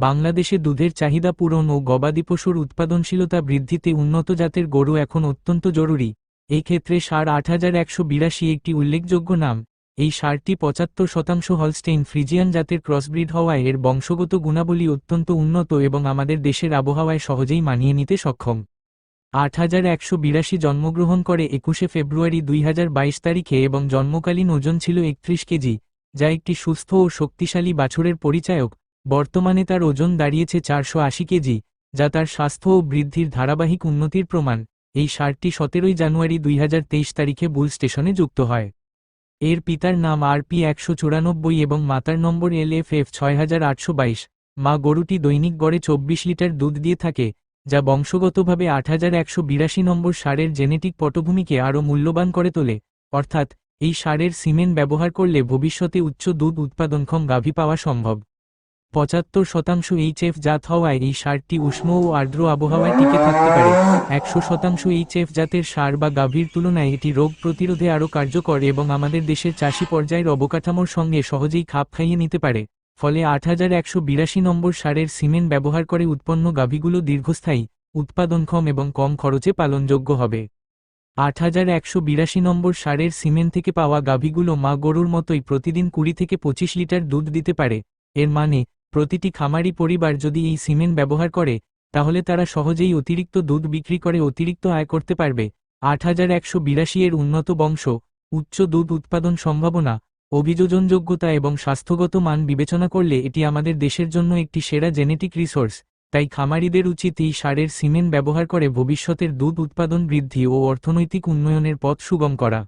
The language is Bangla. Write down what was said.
বাংলাদেশে দুধের চাহিদা পূরণ ও গবাদি পশুর উৎপাদনশীলতা বৃদ্ধিতে উন্নত জাতের গরু এখন অত্যন্ত জরুরি। এই ক্ষেত্রে সার আট হাজার একশো বিরাশি একটি উল্লেখযোগ্য নাম। এই সারটি পঁচাত্তর শতাংশ হলস্টেইন ফ্রিজিয়ান জাতের ক্রসব্রিড হওয়ায় এর বংশগত গুণাবলী অত্যন্ত উন্নত এবং আমাদের দেশের আবহাওয়ায় সহজেই মানিয়ে নিতে সক্ষম। আট হাজার একশো বিরাশি জন্মগ্রহণ করে একুশে ফেব্রুয়ারি দুই হাজার বাইশ তারিখে এবং জন্মকালীন ওজন ছিল একত্রিশ কেজি, যা একটি সুস্থ ও শক্তিশালী বাছুরের পরিচায়ক। বর্তমানে তার ওজন দাঁড়িয়েছে চারশো আশি কেজি, যা তার স্বাস্থ্য ও বৃদ্ধির ধারাবাহিক উন্নতির প্রমাণ। এই সারটি সতেরোই জানুয়ারি দুই তেইশ তারিখে বুল স্টেশনে যুক্ত হয়। এর পিতার নাম আরপি একশো চুরানব্বই এবং মাতার নম্বর এল এফ এফ ছয় হাজার আটশো বাইশ। মা গরুটি দৈনিক গড়ে চব্বিশ লিটার দুধ দিয়ে থাকে, যা বংশগতভাবে আট হাজার একশো বিরাশি নম্বর সারের জেনেটিক পটভূমিকে আরও মূল্যবান করে তোলে, অর্থাৎ এই সারের সিমেন্ট ব্যবহার করলে ভবিষ্যতে উচ্চ দুধ উৎপাদনক্ষম গাভী পাওয়া সম্ভব। পঁচাত্তর শতাংশ এইচএফ জাত হওয়ায় এই সারটি উষ্ণ ও আর্দ্র আবহাওয়ায় টিকে থাকতে পারে। একশো শতাংশ এইচএফ জাতের সার বা গাভীর তুলনায় এটি রোগ প্রতিরোধে আরও কার্যকর এবং আমাদের দেশের চাষি পর্যায়ের অবকাঠামোর সঙ্গে সহজেই খাপ খাইয়ে নিতে পারে। ফলে আট হাজার একশো বিরাশি নম্বর সারের সিমেন্ট ব্যবহার করে উৎপন্ন গাভীগুলো দীর্ঘস্থায়ী উৎপাদনক্ষম এবং কম খরচে পালনযোগ্য হবে। আট হাজার একশো বিরাশি নম্বর সারের সিমেন্ট থেকে পাওয়া গাভীগুলো মা গরুর মতোই প্রতিদিন কুড়ি থেকে পঁচিশ লিটার দুধ দিতে পারে। এর মানে প্রতিটি খামারি পরিবার যদি এই সিমেন্ট ব্যবহার করে, তাহলে তারা সহজেই অতিরিক্ত দুধ বিক্রি করে অতিরিক্ত আয় করতে পারবে। আট হাজার একশো বিরাশি এর উন্নত বংশ, উচ্চ দুধ উৎপাদন সম্ভাবনা, অভিযোজনযোগ্যতা এবং স্বাস্থ্যগত মান বিবেচনা করলে এটি আমাদের দেশের জন্য একটি সেরা জেনেটিক রিসোর্স। তাই খামারিদের উচিত এই সারের সিমেন্ট ব্যবহার করে ভবিষ্যতের দুধ উৎপাদন বৃদ্ধি ও অর্থনৈতিক উন্নয়নের পথ সুগম করা।